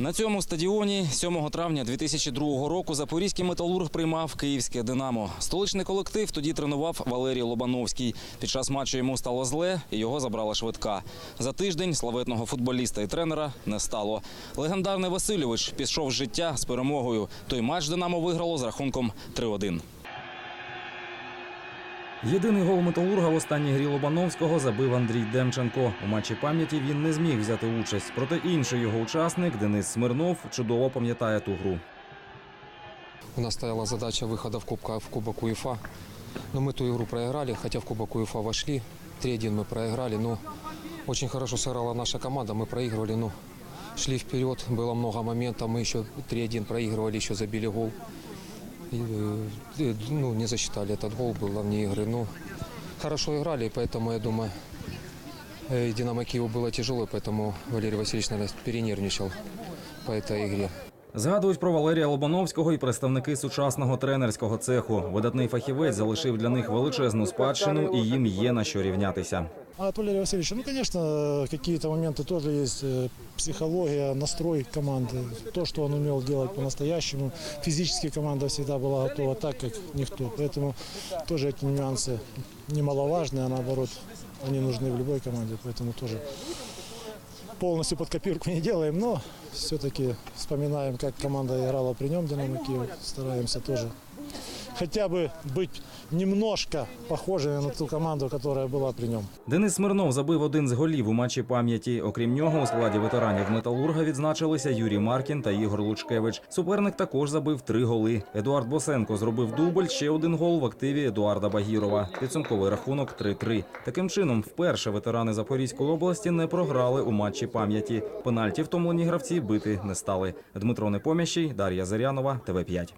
На цьому стадіоні 7 травня 2002 року запорізький металург приймав київське Динамо. Столичний колектив тоді тренував Валерій Лобановський. Під час матчу йому стало зле, і його забрала швидка. За тиждень славетного футболіста і тренера не стало. Легендарний Васильович пішов з життя з перемогою. Той матч Динамо виграло з рахунком 3-1. Єдиний гол металурга в останній грі Лобановського забив Андрій Демченко. У матчі пам'яті він не зміг взяти участь. Проте інший його учасник Денис Смирнов чудово пам'ятає ту гру. У нас стояла задача выхода в, кубка, в Кубок УЕФА. Но мы ту игру проиграли, хотя в Кубок УЕФА вошли. 3-1 мы проиграли, но очень хорошо сыграла наша команда. Мы проигрывали, ну, шли вперед, было много моментов. Мы еще 3-1 проигрывали, еще забили гол. И, э, ну, не засчитали этот гол, было вне игры. Ну, хорошо играли, и поэтому, я думаю, э, Динамо Киеву было тяжело, поэтому Валерий Васильевич, наверное, перенервничал по этой игре. Згадують про Валерія Лобановського і представники сучасного тренерського цеху. Видатний фахівець залишив для них величезну спадщину, і їм є на що рівнятися. А от Валерия Васильевича, ну, конечно, какие-то моменты тоже есть. э, Психология, настрой команды, то, что он умел делать по-настоящему. Физически команда всегда была готова так, как никто. Поэтому тоже эти нюансы немаловажные, а наоборот, они нужны в любой команде. Поэтому тоже полностью под копирку не делаем, но все-таки вспоминаем, как команда играла при нем, Динамо Киев. Стараемся тоже хотя бы быть немножко похожими на ту команду, которая была при нем. Денис Смирнов забив один з голів у матчі пам'яті. Окрім нього, у складі ветеранів металурга відзначилися Юрій Маркін та Ігор Лучкевич. Суперник також забив три голи. Едуард Босенко зробив дубль, ще один гол в активі Едуарда Багірова. Підсумковий рахунок 3-3. Таким чином, вперше ветерани Запорізької області не програли у матчі пам'яті. Пенальті втомлені гравці бити не стали. Дмитро Непоміщий, Дар'я Зарянова, ТВ 5